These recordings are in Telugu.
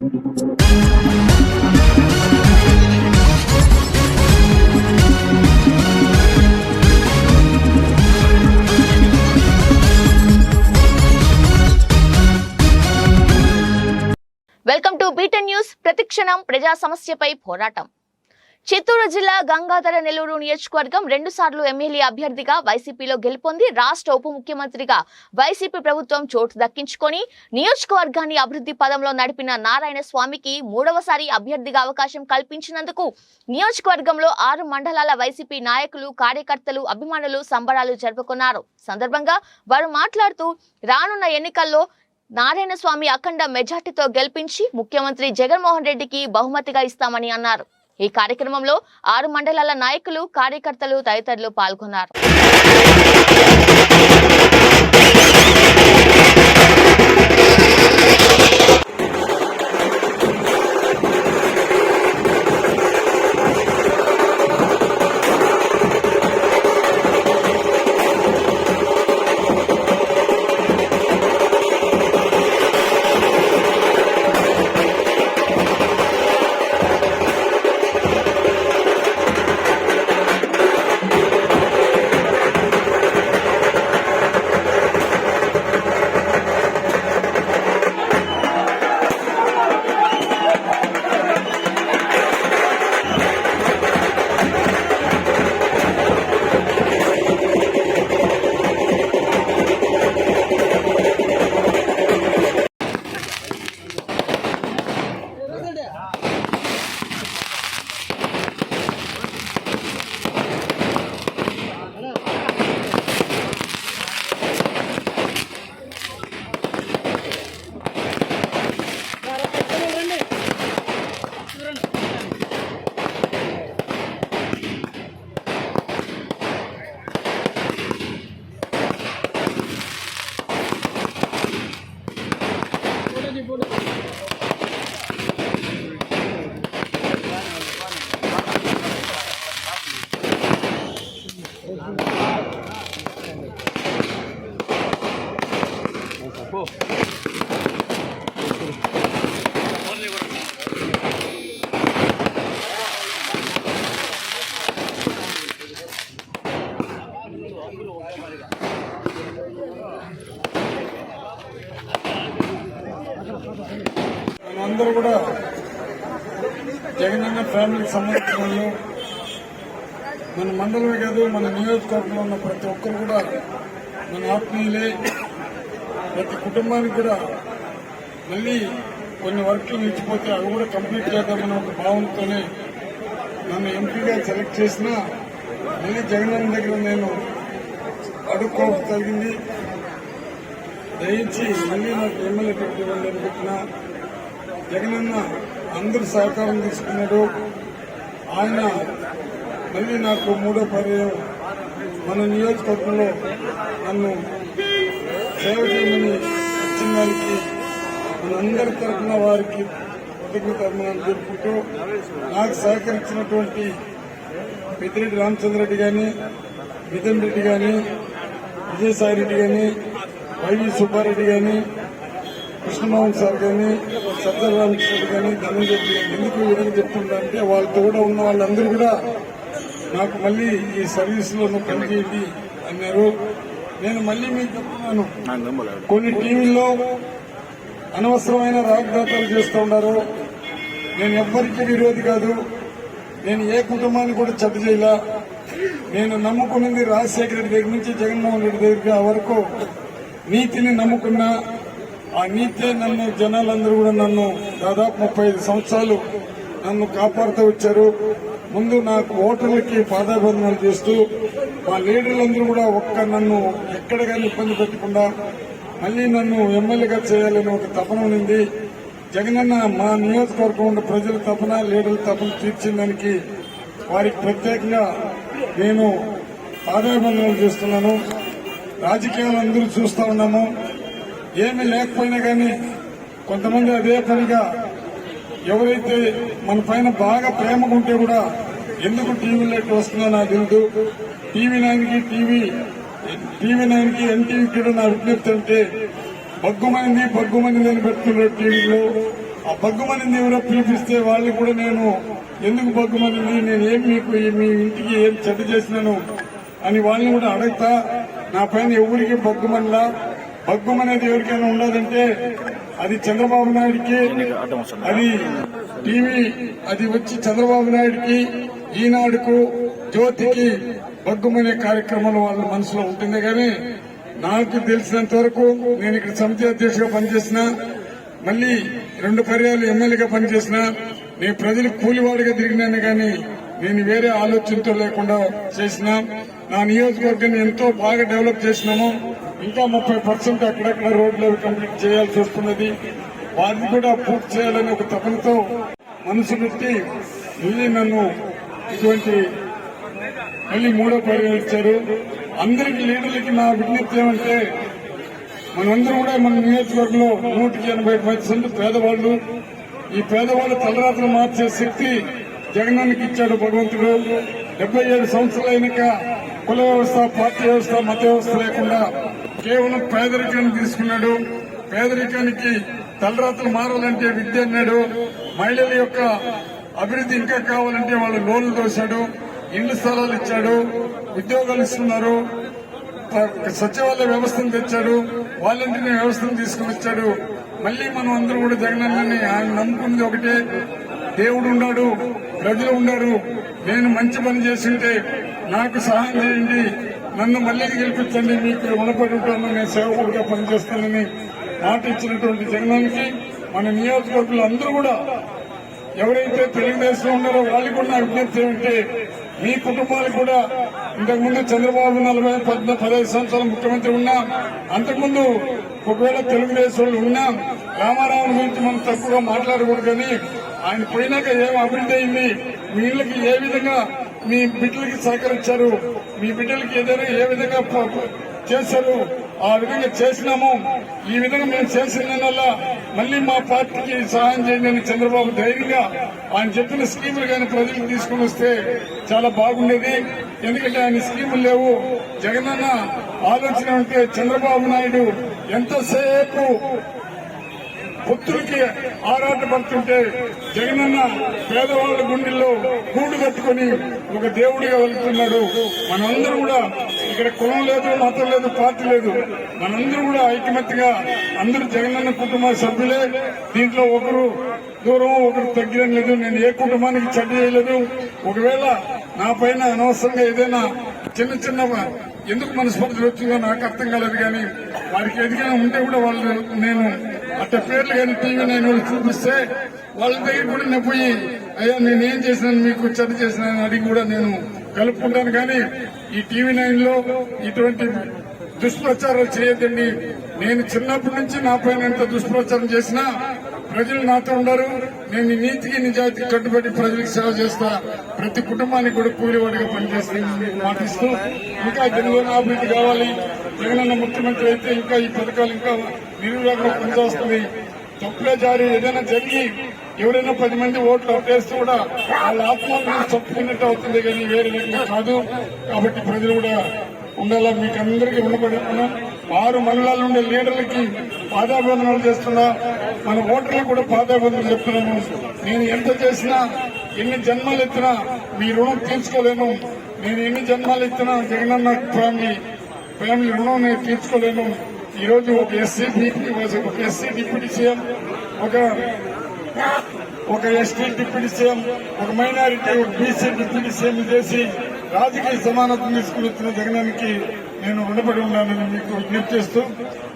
Welcome to beaten news. ప్రతిక్షణం ప్రజా సమస్యపై పోరాటం. చిత్తూరు జిల్లా గంగాధర నెల్లూరు నియోజకవర్గం రెండు సార్లు ఎమ్మెల్యే అభ్యర్థిగా వైసీపీలో గెలుపొంది. రాష్ట్ర ఉప ముఖ్యమంత్రిగా వైసీపీ ప్రభుత్వం చోటు దక్కించుకొని నియోజకవర్గాన్ని అభివృద్ధి పదంలో నడిపిన నారాయణ స్వామికి మూడవసారి అభ్యర్థిగా అవకాశం కల్పించినందుకు నియోజకవర్గంలో ఆరు మండలాల వైసీపీ నాయకులు కార్యకర్తలు అభిమానులు సంబరాలు జరుపుకున్నారు. సందర్భంగా వారు మాట్లాడుతూ రానున్న ఎన్నికల్లో నారాయణ స్వామి అఖండ మెజార్టీతో గెలిపించి ముఖ్యమంత్రి జగన్మోహన్ రెడ్డికి బహుమతిగా ఇస్తామని అన్నారు. ఈ కార్యక్రమంలో ఆరు మండలాల నాయకులు కార్యకర్తలు తదితరులు పాల్గొన్నారు. ఒక్కరు కూడా మన ఆత్మీయులే ప్రతి కుటుంబానికి కూడా మళ్ళీ కొన్ని వర్క్లు నిలిచిపోతే అవి కూడా కంప్లీట్ చేద్దామన్న ఒక భావంతోనే నన్ను ఎంపీగా సెలెక్ట్ చేసినా మళ్ళీ జగనన్న దగ్గర నేను అడుక్కోవడం జరిగింది. దయించి మళ్ళీ నాకు ఎమ్మెల్యే టికెట్ ఇవ్వండి అని చెప్పిన జగనన్న అందరి సహకారం తీసుకున్నాడు ఆయన మళ్ళీ నాకు మూడో పర్యాయం మన నియోజకవర్గంలో నన్ను సేవ చేయమని వచ్చిన దానికి మనందరి తరఫున వారికి కృతజ్ఞతలు జరుపుకుంటూ నాకు సహకరించినటువంటి పెద్దిరెడ్డి రామచంద్రరెడ్డి గాని నితిన్ రెడ్డి గాని విజయసాయి రెడ్డి గాని వైవి సుబ్బారెడ్డి గాని కృష్ణమోహన్ సార్ గాని సత్యరామకృష్ణ గాని ధనంజయ రెడ్డి ఎందుకు విధంగా చెప్తుంటారంటే వాళ్ళతో కూడా ఉన్న వాళ్ళందరూ కూడా నాకు మళ్ళీ ఈ సర్వీస్లో పనిచేయండి అన్నారు. నేను మళ్ళీ మీకు చెప్తున్నాను. కొన్ని టీవీల్లో అనవసరమైన రాగదాతాలు చేస్తూ ఉన్నారు. నేను ఎవ్వరికీ విరోధి కాదు. నేను ఏ కుటుంబాన్ని కూడా చెడ్డ చేయలా. నేను నమ్ముకున్నది రాజశేఖర రెడ్డి దగ్గర నుంచి జగన్మోహన్ రెడ్డి దగ్గర వరకు నీతిని నమ్ముకున్నా ఆ నీతే నన్ను జనాలందరూ కూడా నన్ను దాదాపు ముప్పై ఐదు సంవత్సరాలు నన్ను కాపాడుతూ వచ్చారు ముందు నాకు ఓటర్లకి పాదాబంధనాలు చేస్తూ మా లీడర్లందరూ కూడా ఒక్క నన్ను ఎక్కడ కానీ ఇబ్బంది పెట్టకుండా మళ్ళీ నన్ను ఎమ్మెల్యేగా చేయాలని ఒక తపన ఉంది జగనన్న మా నియోజకవర్గం ఉన్న ప్రజల తపన లీడర్ల తపన తీర్చిందానికి వారికి ప్రత్యేకంగా నేను పాదాభివందనాలు చేస్తున్నాను. రాజకీయాలు అందరూ చూస్తా ఉన్నాము. ఏమీ లేకపోయినా కానీ కొంతమంది అదే పనిగా ఎవరైతే మన పైన బాగా ప్రేమగా ఉంటే కూడా ఎందుకు టీవీలో ఎట్లా వస్తుందో నాకు తెలియదు టీవీ నైన్కి టీవీ టీవీ నైన్కి ఎన్టీవీ కూడా నా విజ్ఞప్తి అంటే బగ్గుమంది బగ్గుమంది అని పెడుతున్నారు టీవీలో. ఆ బగ్గుమనింది ఎవరో పిలిపిస్తే వాళ్ళు కూడా నేను ఎందుకు బగ్గుమనింది నేను ఏం మీకు మీ ఇంటికి ఏం చెడ్డ చేసినాను అని వాళ్ళని కూడా అడగతా. నా పైన ఎవరికి బగ్గుమనిలా? బగ్గుమనేది ఎవరికైనా ఉండదంటే అది చంద్రబాబు నాయుడికి అది టీవీ అది వచ్చి చంద్రబాబు నాయుడికి ఈనాడుకు జ్యోతికి బగ్గుమనే కార్యక్రమంలో వాళ్ళ మనసులో ఉంటుంది కానీ నాకు తెలిసినంత వరకు నేను ఇక్కడ సమితి అధ్యక్షుడిగా పనిచేసిన మళ్ళీ రెండు పర్యాలు ఎమ్మెల్యేగా పనిచేసిన నేను ప్రజలు కూలివాడిగా తిరిగినాను కానీ నేను వేరే ఆలోచనతో లేకుండా చేసిన నా నియోజకవర్గాన్ని ఎంతో బాగా డెవలప్ చేసినాము ఇంకా ముప్పై పర్సెంట్ అక్కడక్కడ రోడ్లు కంప్లీట్ చేయాల్సి వస్తున్నది. వారిని కూడా పూర్తి చేయాలని ఒక తపనతో మనసు పెట్టి మళ్ళీ నన్ను ఇటువంటి మళ్ళీ మూడో పరిగణించారు ఇచ్చారు. అందరికి లీడర్లకి నా విజ్ఞప్తి ఏమంటే మనందరం కూడా మన నియోజకవర్గంలో నూటికి ఎనభై పర్సెంట్ పేదవాళ్ళు. ఈ పేదవాళ్ళు తలరాత్రులు మార్చే శక్తి జగనానికి ఇచ్చాడు భగవంతుడు. డెబ్బై ఏడు సంవత్సరాలు అయినాక కుల వ్యవస్థ పార్టీ వ్యవస్థ మత వ్యవస్థ లేకుండా కేవలం పేదరికాన్ని తీసుకున్నాడు. పేదరికానికి తలరాత్రులు మారాలంటే విద్య అన్నాడు. మహిళల యొక్క అభివృద్ధి ఇంకా కావాలంటే వాళ్ళు లోన్లు దోశాడు ఇండ్లు స్థలాలు ఇచ్చాడు ఉద్యోగాలు ఇస్తున్నారు. సచివాలయ వ్యవస్థను తెచ్చాడు వాలంటీర్ వ్యవస్థను తీసుకుని వచ్చాడు మళ్ళీ మనం అందరూ కూడా జగనన్నని ఆయన నమ్ముకున్నది ఒకటే. దేవుడు ఉన్నాడు ప్రజలు ఉన్నారు. నేను మంచి పని చేసింటే నాకు సహాయం చేయండి. నన్ను మళ్ళీ గెలిపించండి. మీకు రుణపడి ఉంటాను. నేను సేవకుడిగా పనిచేస్తానని మాట ఇచ్చినటువంటి జగనానికి మన నియోజకవర్గంలో అందరూ కూడా ఎవరైతే తెలుగుదేశం ఉన్నారో వాళ్ళకి కూడా నా విజ్ఞప్తి ఏమంటే మీ కుటుంబాలకు కూడా ఇంతకుముందు చంద్రబాబు నలభై పద్న పదహైదు సంవత్సరాల ముఖ్యమంత్రి ఉన్నా అంతకుముందు ఒకవేళ తెలుగుదేశంలో ఉన్నా రామారావు గురించి మనం తక్కువగా మాట్లాడకూడదని ఆయన పోయినాక ఏం అభివృద్ధి అయింది? మీ ఇళ్ళకి ఏ విధంగా మీ బిడ్డలకి సహకరించారు? మీ బిడ్డలకి ఏదైనా ఏ విధంగా చేశారు? ఆ విధంగా చేసినాము. ఈ విధంగా మేము చేసిన మళ్ళీ మా పార్టీకి సహాయం చేయండి అని చంద్రబాబు ధైర్యంగా ఆయన చెప్పిన స్కీములు కానీ ప్రజలకు తీసుకుని వస్తే చాలా బాగుండేది. ఎందుకంటే ఆయన స్కీములు లేవు. జగనన్న ఆలోచన ఉంటే చంద్రబాబు నాయుడు ఎంతసేపు పొత్తులకి ఆరాటపడుతుంటే జగనన్న పేదవాళ్ళ గుండెల్లో గూడు కట్టుకుని ఒక దేవుడిగా వెళ్తున్నాడు. మనందరం కూడా ఇక్కడ కులం లేదు మతం లేదు పార్టీ లేదు. మనందరూ కూడా ఐకమత్యంగా అందరూ జగనన్న కుటుంబ సభ్యులే. దీంట్లో ఒకరు దూరం ఒకరు తగ్గడం లేదు. నేను ఏ కుటుంబానికి చెడ్డ చేయలేదు. ఒకవేళ నా పైన అనవసరంగా ఏదైనా చిన్న చిన్న ఎందుకు మనస్పర్ధలు వచ్చిందో నాకు అర్థం కాలేదు కానీ వారికి ఎదిగినా ఉంటే కూడా వాళ్ళు నేను అట్ట పేర్లు కానీ టీవీ నేను వాళ్ళు చూపిస్తే వాళ్ళ దగ్గర కూడా నేను పోయి అయ్యా నేను ఏం చేసినాను మీకు చెడ్డ చేసినాను అడిగి కూడా నేను కలుపుకుంటాను కానీ ఈ టీవీ నైన్లో ఇటువంటి దుష్ప్రచారాలు చేయొద్దండి. నేను చిన్నప్పటి నుంచి నా పైన ఎంత దుష్ప్రచారం చేసినా ప్రజలు నాతో ఉండరు. నేను నీతికి నిజాయితీ కట్టుబడి ప్రజలకు సేవ చేస్తా. ప్రతి కుటుంబానికి కూడా కూలివాడిగా పనిచేస్తాను మీకు మాటిస్తూ ఇంకా జనగణ అభివృద్ధి కావాలి. జగనన్న ముఖ్యమంత్రి అయితే ఇంకా ఈ పథకాలు ఇంకా నిరులాగా పనిచేస్తుంది తప్పులే జారి ఏదైనా జరిగి ఎవరైనా పది మంది ఓట్లు అప్పేస్తే కూడా వాళ్ళ ఆత్మహత్య చెప్పుకున్నట్టు అవుతుంది కానీ వేరే రకంగా కాదు. కాబట్టి ప్రజలు కూడా ఉండాలా? మీకు అందరికీ ఉండబడుతున్నాం ఆరు మండలాల నుండి లీడర్లకి పాదాభివందనాలు చేస్తున్నా. మన ఓటర్లకు కూడా పాదాభివందనలు చెప్తున్నాము. నేను ఎంత చేసినా ఎన్ని జన్మాలు ఎత్తినా మీ రుణం తీర్చుకోలేను. నేను ఎన్ని జన్మాలు ఎత్తినా జగనన్న ఫ్యామిలీ ఫ్యామిలీ రుణం నేను తీర్చుకోలేను. ఈరోజు ఒక ఎస్సీ ఒక ఎస్సీ డిప్యూటీ సీఎం ఒక ఒక ఎస్టీ డిప్యూటీ సీఎం ఒక మైనారిటీ ఒక బీసీ డిప్యూటీ సీఎం చేసి రాజకీయ సమానత్వం తీసుకుని వచ్చిన జగనానికి నేను రుణపడి ఉన్నానని మీకు విజ్ఞప్తి చేస్తూ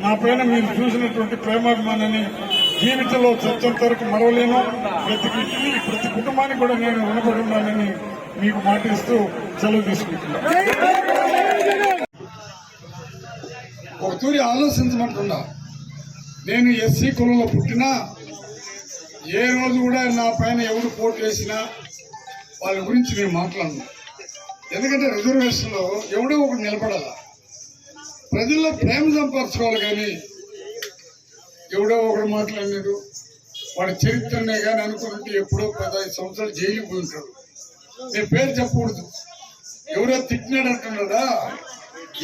నా పైన మీరు చూసినటువంటి ప్రేమాభిమానాన్ని జీవితంలో చచ్చంత వరకు మరవలేను. ప్రతి ఇంటిని ప్రతి కుటుంబానికి కూడా నేను రుణపడి ఉన్నానని మీకు మాటిస్తూ సెలవు తీసుకుంటున్నాను. ఒక తూరి ఆలోచించమంటున్నా. నేను ఎస్సీ కులంలో పుట్టినా ఏ రోజు కూడా నా పైన ఎవరు పోటీ వేసినా వాళ్ళ గురించి నేను మాట్లాడను. ఎందుకంటే రిజర్వేషన్లో ఎవడో ఒకటి నిలబడాల. ప్రజల్లో ప్రేమ సంపాదించుకోవాలి కానీ ఎవడో ఒకడు మాట్లాడినాడు వాడి చరిత్రనే కానీ అనుకుంటే ఎప్పుడో పదహైదు సంవత్సరాలు జైలు పోయి ఉంటాడు. నేను పేరు చెప్పకూడదు. ఎవరో తిట్టినాడు అంటున్నాడా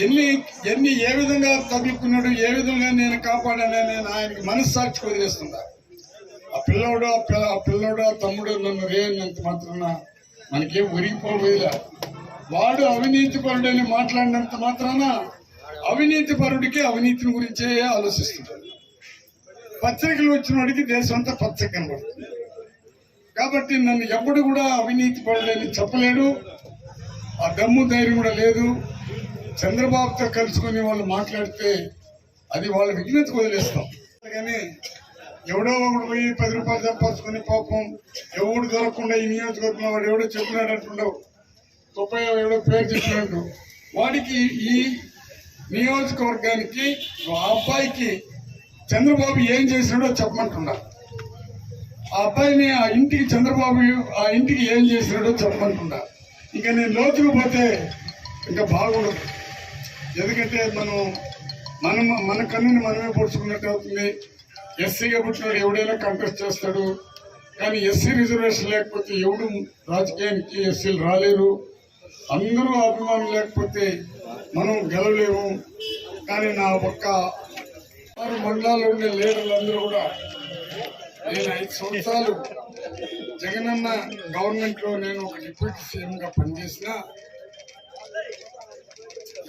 ఎన్ని ఎన్ని ఏ విధంగా తగులుకున్నాడు ఏ విధంగా నేను కాపాడానని నేను ఆయనకి మనస్సాక్షి వదిలేస్తున్నా. ఆ పిల్లోడు ఆ పిల్లోడు ఆ తమ్ముడు నన్ను రే మాత్రాన మనకేం ఉరిగిపోవేలా వాడు అవినీతి పరుడని మాట్లాడినంత మాత్రాన అవినీతి పరుడికి అవినీతిని గురించే ఆలోచిస్తుంటాడు. పత్రికలు వచ్చిన వాడికి దేశం అంతా పచ్చ కనబడుతుంది. కాబట్టి నన్ను ఎప్పుడు కూడా అవినీతి పరుడని చెప్పలేడు. ఆ దమ్ము ధైర్యం కూడా లేదు. చంద్రబాబుతో కలుసుకుని వాళ్ళు మాట్లాడితే అది వాళ్ళ విఘ్నతకు వదిలేస్తాం. కానీ ఎవడో ఒకడు పోయి పది రూపాయలు సంపాదించుకుని పాపం ఎవడు దొరకకుండా ఈ నియోజకవర్గంలో వాడు ఎవడో చెప్పినాడు అంటుండవు. గొప్ప ఎవడో పేరు చెప్పినట్టు వాడికి ఈ నియోజకవర్గానికి ఆ అబ్బాయికి చంద్రబాబు ఏం చేసినాడో చెప్పమంటున్నా ఆ అబ్బాయిని ఆ ఇంటికి చంద్రబాబు ఆ ఇంటికి ఏం చేసినాడో చెప్పమంటున్నా ఇంకా నేను లోతుకు పోతే ఇంకా బాగుండదు. ఎందుకంటే మనం మనం మన కన్నుని మనమే పొడుచుకున్నట్టు అవుతుంది. ఎస్సీగా పుట్టినాడు ఎవడైనా కంటెస్ట్ చేస్తాడు. కానీ ఎస్సీ రిజర్వేషన్ లేకపోతే ఎవడు రాజకీయానికి ఎస్సీలు రాలేరు. అందరూ అభిమానులు లేకపోతే మనం గెలవలేము. కానీ నా ఒక్క ఆరు మండలాల్లో ఉండే లీడర్లు అందరూ కూడా నేను ఐదు సంవత్సరాలు జగనన్న గవర్నమెంట్లో నేను ఒక డిప్యూటీ సీఎం గా పనిచేసిన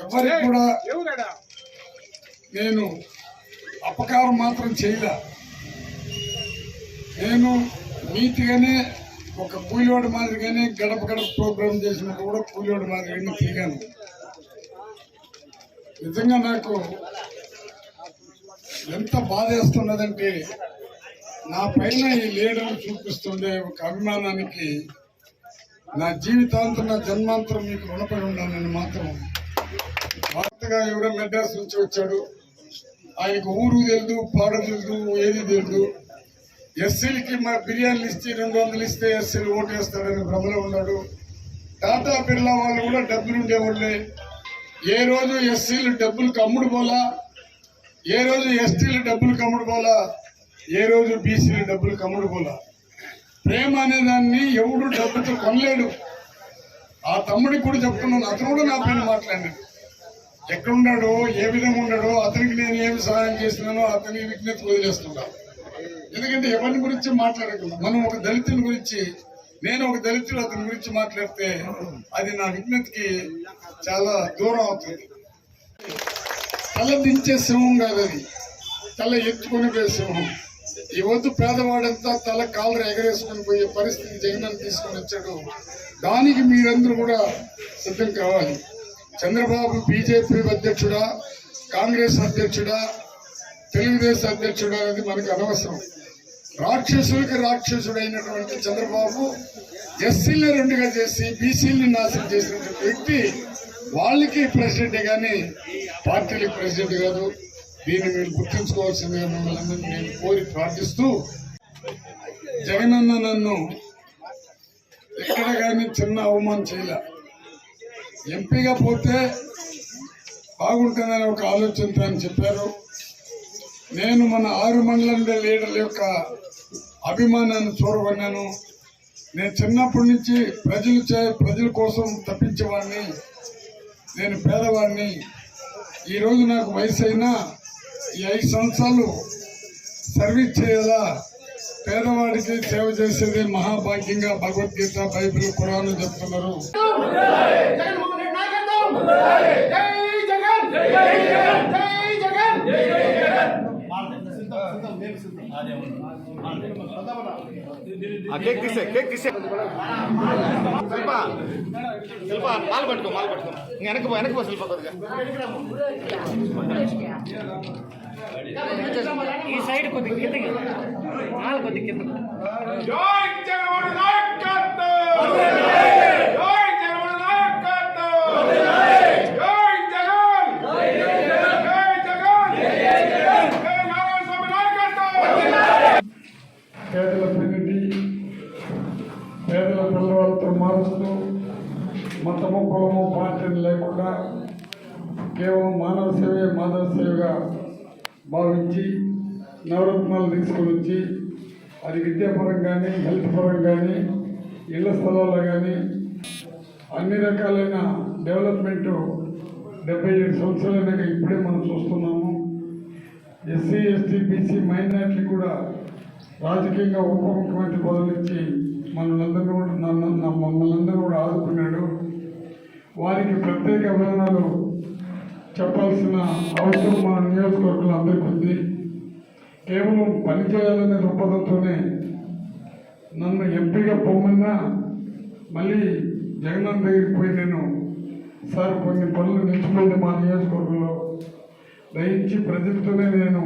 ఎవరికి కూడా నేను అపకారం మాత్రం చేయలే. నేను నీతిగానే ఒక కూలివాడి మాదిరిగానే గడప గడప ప్రోగ్రామ్ చేసినట్టు కూడా కూలివాడి మాదిరిగానే తిరిగాను. నిజంగా నాకు ఎంత బాధేస్తున్నదంటే నా పైన ఈ లీడర్ చూపిస్తుండే ఒక అభిమానానికి నా జీవితాంతం నా జన్మాంతరం మీకు రుణపడి ఉన్నానని మాత్రం వార్తగా ఎవరో మెడ్రాస్ నుంచి వచ్చాడు. ఆయనకు ఊరు తెలియదు పాడ తెలియదు ఏది తెలియదు ఎస్సీలకి మా బిర్యానీలు ఇచ్చి రెండు వందలు ఇస్తే ఎస్సీలు ఓటు వేస్తాడని భ్రమలో ఉన్నాడు. టాటా బిర్లా వాళ్ళు కూడా డబ్బులు ఉండేవాళ్ళే. ఏ రోజు ఎస్సీలు డబ్బులు కమ్ముడు పోలా? ఏ రోజు ఎస్టీలు డబ్బులు కమ్ముడు పోలా? ఏ రోజు బీసీలు డబ్బులు కమ్ముడు పోలా? ప్రేమ అనే దాన్ని ఎవడు డబ్బుతో కొనలేడు. ఆ తమ్ముడికి కూడా చెప్తున్నాను అతను కూడా నా పైన మాట్లాడాడు. ఎక్కడున్నాడో ఏ విధంగా ఉన్నాడో అతనికి నేను ఏమి సహాయం చేసినానో అతని విజ్ఞత వదిలేస్తున్నా. ఎందుకంటే ఎవరిని గురించి మాట్లాడకుండా మనం ఒక దళితుని గురించి నేను ఒక దళితుడు అతని గురించి మాట్లాడితే అది నా విజ్ఞతకి చాలా దూరం అవుతుంది. తల దించే సింహం కాదు అది. తల ఎత్తుకొని పోయే సింహం. ఈ వద్దు పేదవాడంతా తల కాలు ఎగరేసుకొని పోయే పరిస్థితి జగన్ తీసుకొని వచ్చాడు దానికి మీరందరూ కూడా సిద్ధం కావాలి. చంద్రబాబు బీజేపీ అధ్యక్షుడా కాంగ్రెస్ అధ్యక్షుడా తెలుగుదేశం అధ్యక్షుడా అనేది మనకు అనవసరం. రాక్షసులకి రాక్షసుడైనటువంటి చంద్రబాబు ఎస్సీని రెండుగా చేసి బీసీని నాశనం చేసినటువంటి వ్యక్తి వాళ్ళకి ప్రెసిడెంట్ కానీ పార్టీలకు ప్రెసిడెంట్ కాదు. దీన్ని మీరు గుర్తుంచుకోవాల్సిందిగా మిమ్మల్ని నేను కోరి ప్రార్థిస్తూ జగనన్న నన్ను ఎక్కడ కానీ చిన్న అవమానం చేయలే. ఎంపీగా పోతే బాగుంటుందని ఒక ఆలోచనతో అని చెప్పారు. నేను మన ఆరు మండలంలో లీడర్ల యొక్క అభిమానాన్ని చూరగొన్నాను. నేను చిన్నప్పటి నుంచి ప్రజలు చే ప్రజల కోసం తప్పించేవాడిని. నేను పేదవాడిని. ఈరోజు నాకు వయసు అయినా ఈ ఐదు సంవత్సరాలు సర్వీస్ చేయాలా పేదవాడికి సేవ చేసేది మహాభాగ్యంగా భగవద్గీత బైబిల్ ఖురాన్ చెప్తున్నారు. కేక్ తీసే కేక్ తీసే శిల్ప శిల్ప మాల పట్టుకో మాల పట్టుకో ఇంక వెనక్కి పో వెనక్కి పో శిల్ప కొద్దిగా ఈ సైడ్ కొద్ది కిందకి నాలుగు కొద్ది కింద కేవలం మానవ సేవే మానవ సేవగా భావించి నవరత్నాలు తీసుకొని వచ్చి అది విద్యాపరం కానీ హెల్త్ పరం కానీ ఇళ్ళ స్థలాల్లో కానీ అన్ని రకాలైన డెవలప్మెంట్ డెబ్బై ఏడు సంవత్సరాలైనాక ఇప్పుడే మనం చూస్తున్నాము. ఎస్సీ ఎస్టీ బీసీ మైనార్టీ కూడా రాజకీయంగా ఉప ముఖ్యమంత్రి పదవిచ్చి ఇచ్చి కూడా మమ్మల్ని అందరూ కూడా ఆదుకున్నాడు. వారికి ప్రత్యేక అభిమానాలు చెప్పాల్సిన అవసరం మన నియోజకవర్గంలో అందరికీ ఉంది. కేవలం పని చేయాలనే దృక్పథంతోనే నన్ను ఎంపీగా పొమ్మన్నా మళ్ళీ జగనన్న దగ్గరికి పోయి నేను సార్ కొన్ని పనులు నిలిచిపోయింది మా నియోజకవర్గంలో. దయించి ప్రజలతోనే నేను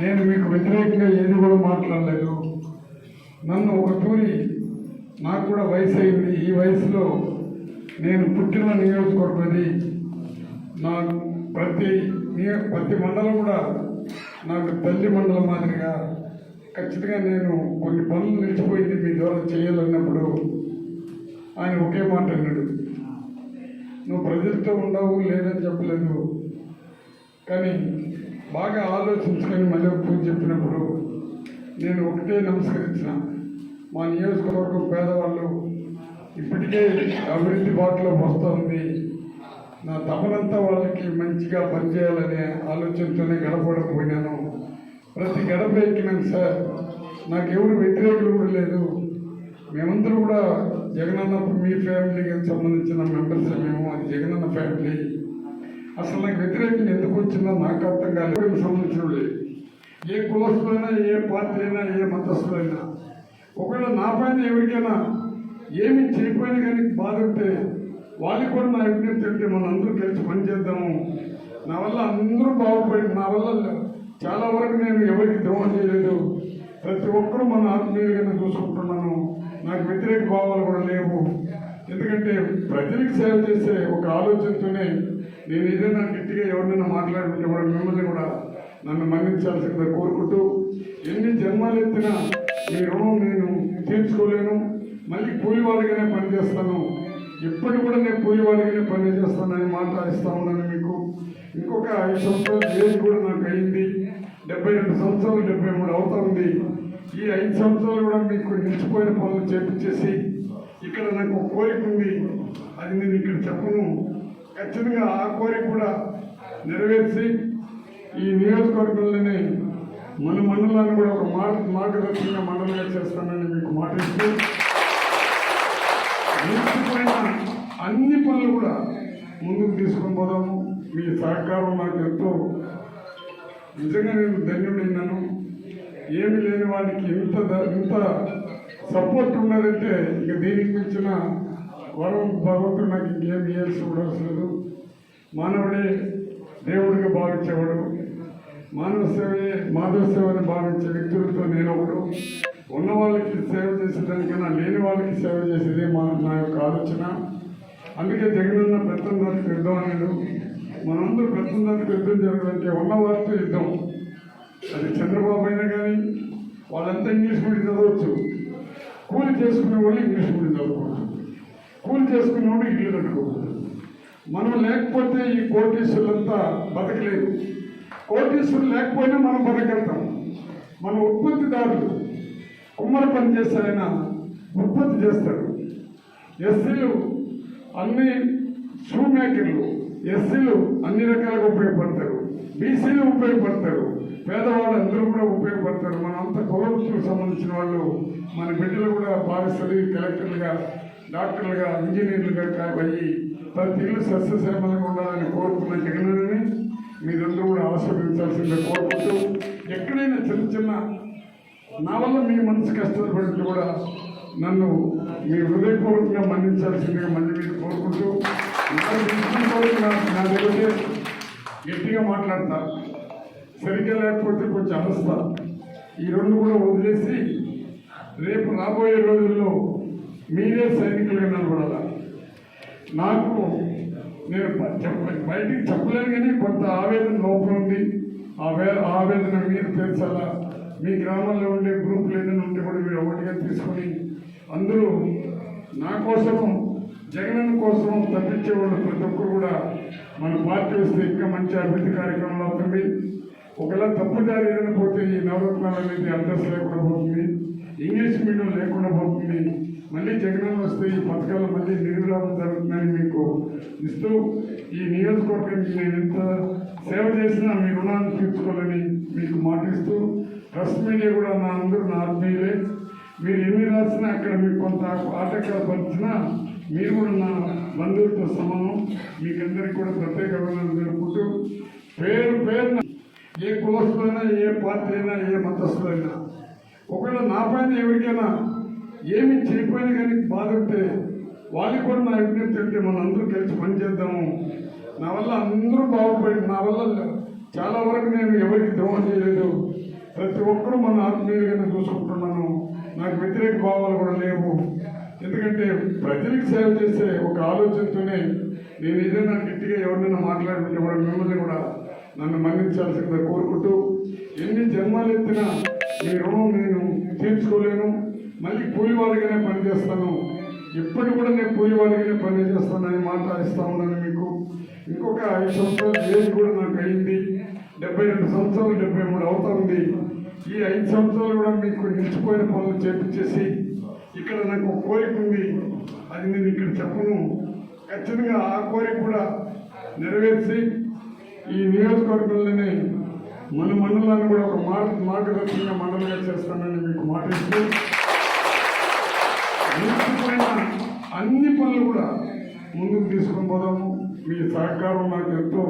నేను మీకు వ్యతిరేకంగా ఏది కూడా మాట్లాడలేదు. నన్ను ఒక తూరి నాకు కూడా వయసు అయింది. ఈ వయసులో నేను పుట్టిన నియోజకవర్గది నాకు నా ప్రతి ప్రతి మండలం కూడా నాకు తల్లి మండలం మాదిరిగా ఖచ్చితంగా నేను కొన్ని పనులు నిలిచిపోయింది మీ ద్వారా చేయాలన్నప్పుడు ఆయన ఒకే మాట అన్నాడు. నువ్వు ప్రజలతో ఉండవు లేదని చెప్పలేదు. కానీ బాగా ఆలోచించుకొని మళ్ళీ ఒక పూజ చెప్పినప్పుడు నేను ఒకటే నమస్కరించిన. మా నియోజకవర్గం పేదవాళ్ళు ఇప్పటికే అభివృద్ధి బాటలో వస్తుంది. నా తపనంతా వాళ్ళకి మంచిగా పనిచేయాలనే ఆలోచనతోనే గడపడకపోయినాను ప్రతి గడప ఎక్కినాను సార్. నాకు ఎవరు వ్యతిరేకులు కూడా లేదు. మేమందరూ కూడా జగనన్న మీ ఫ్యామిలీకి సంబంధించిన మెంబర్స్ మేము అది జగనన్న ఫ్యామిలీ. అసలు నాకు వ్యతిరేకం ఎందుకు వచ్చిందో నాకు అర్థం కాలేదు. సంబంధించిన ఏ కులస్తులైనా ఏ పార్టీ అయినా ఏ మతస్థులైనా. ఒకవేళ నా పైన ఎవరికైనా ఏమి చేయకపోయినా కానీ బాధపడితే వాళ్ళకి కూడా నా విజ్ఞప్తి అంటే మనం అందరూ కలిసి పనిచేద్దాము. నా వల్ల అందరూ బాగుపడి నా వల్ల చాలా వరకు నేను ఎవరికి ద్రోహం చేయలేదు. ప్రతి ఒక్కరూ మన ఆత్మీయులుగా చూసుకుంటున్నాను. నాకు వ్యతిరేక భావాలు కూడా లేవు. ఎందుకంటే ప్రజలకు సేవ చేసే ఒక ఆలోచనతోనే నేను ఏదైనా గట్టిగా ఎవరినైనా మాట్లాడుతుంటే కూడా మిమ్మల్ని కూడా నన్ను మన్నించాల్సిందిగా కోరుకుంటూ ఎన్ని జన్మాలు ఎత్తినా మీ రుణం నేను తీర్చుకోలేను. మళ్ళీ కూలివాడిగానే పనిచేస్తాను ఎప్పటి కూడా నేను కూలివాడిగానే పనిచేస్తానని మాట ఇస్తా ఉన్నాను మీకు. ఇంకొక ఐదు సంవత్సరాల ఏజ్ కూడా నాకు అయింది. డెబ్బై రెండు సంవత్సరాలు డెబ్బై మూడు అవుతా ఉంది. ఈ ఐదు సంవత్సరాలు కూడా మీకు నిలిచిపోయిన పనులు చేపించేసి ఇక్కడ నాకు ఒక కోరిక ఉంది. అది నేను ఇక్కడ చెప్పను. ఖచ్చితంగా ఆ కోరిక కూడా నెరవేర్చి ఈ నియోజకవర్గంలోనే మన మండలాన్ని కూడా ఒక మాట మార్గదర్శకంగా మండలంగా చేస్తానని మీకు మాట ఇస్తూ నిలిచిపోయిన అన్ని పనులు కూడా ముందుకు తీసుకొని పోదాము. మీ సహకారం నాకు ఎంతో. నిజంగా నేను ధన్యుడైనాను ఏమి లేని వాడికి ఇంత ఎంత ఇంత సపోర్ట్ ఉన్నదంటే ఇక దీనికి మించిన వరం భగవంతుడు నాకు ఇంకేం చేయాల్సి కూడా మానవుడే దేవుడిగా భావించేవాడు. మానవ సేవయే మాధవ సేవని భావించే వ్యక్తులతో నేను ఒకడు. ఉన్న వాళ్ళకి సేవ చేసేదానికన్నా లేని వాళ్ళకి సేవ చేసేదే మా నా యొక్క ఆలోచన. అందుకే జగనన్న పెత్తందానికి యుద్ధం అన్నాడు. మనందరూ పెత్తందానికి యుద్ధం జరగాలంటే ఉన్న వారితో యుద్ధం. అది చంద్రబాబు అయినా కానీ వాళ్ళంతా ఇంగ్లీష్ మీడియం చదవచ్చు. కూలి చేసుకునే వాళ్ళు ఇంగ్లీష్ మీడియం చదువుకోవచ్చు కూలి చేసుకునే వాళ్ళు ఇల్లు కట్టుకోవచ్చు మనం లేకపోతే ఈ కోటీశ్వరులంతా బతకలేదు కోటీశ్వరులు లేకపోయినా మనం బతకెళ్తాం మన ఉత్పత్తిదారులు కుమ్మర పని చేసే ఆయన ఉత్పత్తి చేస్తాడు. ఎస్సీలు అన్ని షూ మేకర్లు ఎస్సీలు అన్ని రకాలుగా ఉపయోగపడతారు. బీసీలు ఉపయోగపడతారు. పేదవాళ్ళు అందరూ కూడా ఉపయోగపడతారు. మన అంత కులవృత్తులకు సంబంధించిన వాళ్ళు. మన బిడ్డలు కూడా బాగా కలెక్టర్లుగా డాక్టర్లుగా ఇంజనీర్లుగా అయ్యి ప్రతి ఇల్లు సస్యశ్యామలంగా ఉండాలని కోరుకున్న జగనని మీరందరూ కూడా ఆస్వాదించాల్సిందే కోరుకుంటూ ఎక్కడైనా చిన్న చిన్న నా వల్ల మీ మనసు కష్టపడి కూడా నన్ను మీ హృదయపూర్వకంగా మన్నించాల్సిందిగా మళ్ళీ మీరు కోరుకుంటూ నా దగ్గర గట్టిగా మాట్లాడతా. సరిగ్గా లేకపోతే కొంచెం అలస్తా ఈ రెండు కూడా వదిలేసి రేపు రాబోయే రోజుల్లో మీరే సైనికులుగా నిలబడాలా? నాకు నేను బయటికి చెప్పలేను కానీ కొంత ఆవేదన లోపల ఉంది. ఆ వే ఆవేదన మీరు తెలుసాలా? మీ గ్రామంలో ఉండే గ్రూపులు ఏదైనా ఉంటే కూడా మీరు ఒకటిగా తీసుకొని అందరూ నా కోసము జగన్ కోసం తప్పించే వాళ్ళు ప్రతి ఒక్కరు కూడా మన పార్టీ వస్తే ఇంకా మంచి అభివృద్ధి కార్యక్రమాలు అవుతుంది. ఒకవేళ తప్పుదారి ఏదైనా పోతే ఈ నవరత్నాలు అనేది అడ్రస్ లేకుండా పోతుంది. ఇంగ్లీష్ మీడియం లేకుండా పోతుంది. మళ్ళీ జగన్ వస్తే ఈ పథకాలు మళ్ళీ నిర్విరామం జరుగుతుందని మీకు ఇస్తూ ఈ నియోజకవర్గానికి నేను ఎంత సేవ చేసినా మీ రుణాన్ని తీర్చుకోవాలని మీకు మాటిస్తూ ప్రెస్ మీడియా కూడా నా అందరూ నా ఆత్మీయులే మీరు ఎన్ని రాసినా అక్కడ మీకు కొంత ఆటంకాలు పరిచినా మీరు కూడా నా బంధువులతో సమానం. మీకందరికీ కూడా ప్రత్యేక అభినందనలు జరుపుకుంటూ పేరు పేరున ఏ కులస్తులైనా ఏ పార్టీ అయినా ఏ మతస్థులైనా ఒకవేళ నా పైన ఎవరికైనా ఏమి చేయకపోయినా కానీ బాధ ఉంటే వాళ్ళకి కూడా నా విజ్ఞప్తి అంటే మనం అందరూ కలిసి పనిచేద్దాము. నా వల్ల అందరూ బాగుపడి నా వల్ల చాలా వరకు నేను ఎవరికి ద్రోహం చేయలేదు. ప్రతి ఒక్కరూ మన ఆత్మీయులుగా చూసుకుంటున్నాను. నాకు వ్యతిరేక భావాలు కూడా లేవు. ఎందుకంటే ప్రజలకు సేవ చేసే ఒక ఆలోచనతోనే నేను ఏదైనా గట్టిగా ఎవరినైనా మాట్లాడుతుంటే కూడా మిమ్మల్ని కూడా నన్ను మన్నించాల్సిందిగా కోరుకుంటూ ఎన్ని జన్మాలు ఎత్తినా మీ రుణం నేను తీర్చుకోలేను. మళ్ళీ కూలి పనిచేస్తాను. ఎప్పటి కూడా నేను కూలి పనిచేస్తానని పని మాట ఇస్తా ఉన్నాను మీకు. ఇంకొక ఐదు సంవత్సరాలు కూడా నాకు డెబ్బై రెండు సంవత్సరాలు డెబ్బై మూడు అవుతుంది ఈ ఐదు సంవత్సరాలు కూడా మీకు నిలిచిపోయిన పనులు చేపించేసి ఇక్కడ నాకు ఒక కోరిక ఉంది. అది నేను ఇక్కడ చెప్పను. ఖచ్చితంగా ఆ కోరిక కూడా నెరవేర్చి ఈ నియోజకవర్గంలోనే మన మండలాన్ని కూడా ఒక మాట మార్గదర్శకంగా మండలంగా చేస్తానని మీకు మాట ఇస్తూ అన్ని పనులు కూడా ముందుకు తీసుకొని పోదాము. మీ సహకారం నాకు ఎంతో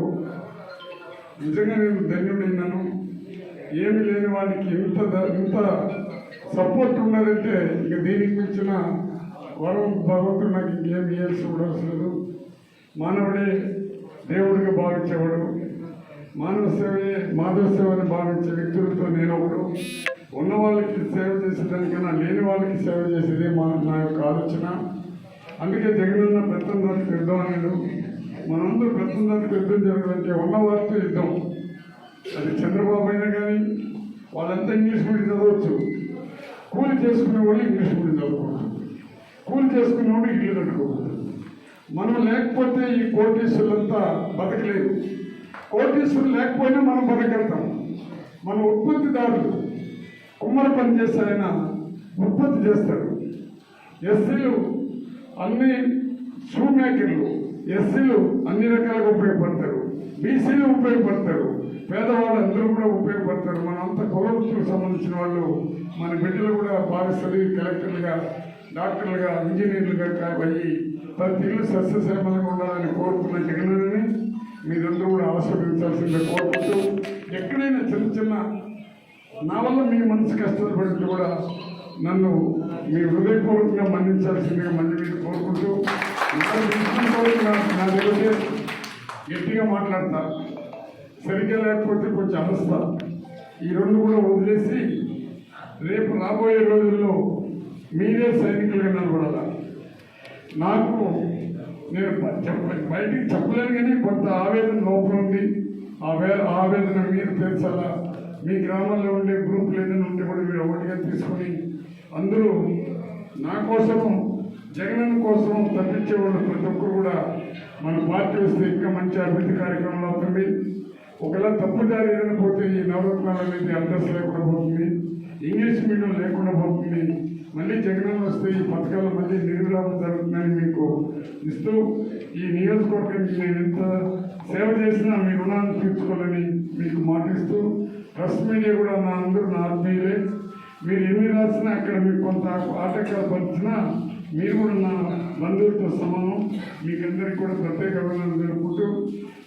నిజంగా నేను ధన్యుడైనాను ఏమి లేని వాడికి ఇంత ఇంత సపోర్ట్ ఉన్నదంటే ఇక దీనికి మించిన వరం భగవంతుడు నాకు ఇంకేం ఇవ్వాల్సి కూడా అవసరం లేదు. మానవుడే దేవుడిగా భావించేవాడు. మానవ సేవే మాధవ సేవని భావించే వ్యక్తులతో నేను ఒకడు. ఉన్న వాళ్ళకి సేవ చేసేదానికన్నా లేని వాళ్ళకి సేవ చేసేదే మా నా యొక్క ఆలోచన. అందుకే జగనన్న పెత్తందానికి యుద్ధం మనందరూ పెత్తందానికి యుద్ధం జరగాలంటే ఉన్న వారితో యుద్ధం. అది చంద్రబాబు అయినా కానీ వాళ్ళంతా ఇంగ్లీష్ మీడియం చదవచ్చు. కూలి చేసుకునే వాళ్ళు ఇంగ్లీష్ మీడియం చదువుకోవచ్చు కూలి చేసుకునే వాళ్ళు ఇల్లు కట్టుకోవచ్చు మనం లేకపోతే ఈ కోటీశ్వరులంతా బతకలేదు కోటీశ్వరులు లేకపోయినా మనం బతకెళ్తాం మన ఉత్పత్తిదారులు కుమ్మర పని చేసే ఆయన ఉత్పత్తి చేస్తాడు. ఎస్సీలు అన్ని షూ మేకర్లు ఎస్సీలు అన్ని రకాలుగా ఉపయోగపడతారు. బీసీలు ఉపయోగపడతారు. పేదవాళ్ళు అందరూ కూడా ఉపయోగపడతారు. మనంతా కులవృత్తులకు సంబంధించిన వాళ్ళు మన బిడ్డలు కూడా బాధిస్తుంది కలెక్టర్లుగా డాక్టర్లుగా ఇంజనీర్లుగా అయ్యి ప్రతి ఇల్లు సస్యశ్యామలంగా ఉండాలని కోరుకున్న జగనని మీరందరూ కూడా ఆస్వాదించాల్సిందే కోరుకుంటూ ఎక్కడైనా చిన్న చిన్న నా వల్ల మీ మనసు కష్టపడి కూడా నన్ను మీ హృదయపూర్వకంగా మన్నించాల్సిందిగా మళ్ళీ మీరు కోరుకుంటూ నా దగ్గర గట్టిగా మాట్లాడతా. సరిగ్గా లేకపోతే కొంచెం అలస్తా. ఈ రెండు కూడా వదిలేసి రేపు రాబోయే రోజుల్లో మీరే సైనికులుగా నిలబడాలా? నాకు నేను బయటికి చెప్పలేను కానీ కొంత ఆవేదన లోపల ఉంది. ఆ ఆవేదన మీరు తెలుసాలా మీ గ్రామాల్లో ఉండే గ్రూపులు ఏదైనా ఉంటే కూడా మీరు ఒకటిగా తీసుకొని అందరూ నా కోసము జగనన్న కోసం తప్పించే వాళ్ళు ప్రతి ఒక్కరు కూడా మన పార్టీ వస్తే ఇంకా మంచి అభివృద్ధి కార్యక్రమాలు అవుతుంది. ఒకవేళ తప్పు తప్పుదారి ఏదైనా పోతే ఈ నవరత్నాలు అనేది అడ్రస్ లేకుండా పోతుంది. ఇంగ్లీష్ మీడియం లేకుండా పోతుంది. మళ్ళీ జగనన్న వస్తే ఈ పథకాలు మళ్ళీ నిర్విరామం జరుగుతుందని మీకు ఇస్తూ ఈ నియోజకవర్గానికి నేను ఎంత సేవ చేసినా మీ రుణాన్ని తీర్చుకోవాలని మీకు మాటిస్తూ ప్రెస్ మీడియా కూడా నా అందరూ నా ఆత్మీయులే. మీరు ఎన్ని రాసినా అక్కడ మీకు కొంత ఆటంకాలు పరిచినా మీరు కూడా నా బంధువులతో సమానం. మీకందరికీ కూడా ప్రత్యేక అభినందనలు జరుపుకుంటూ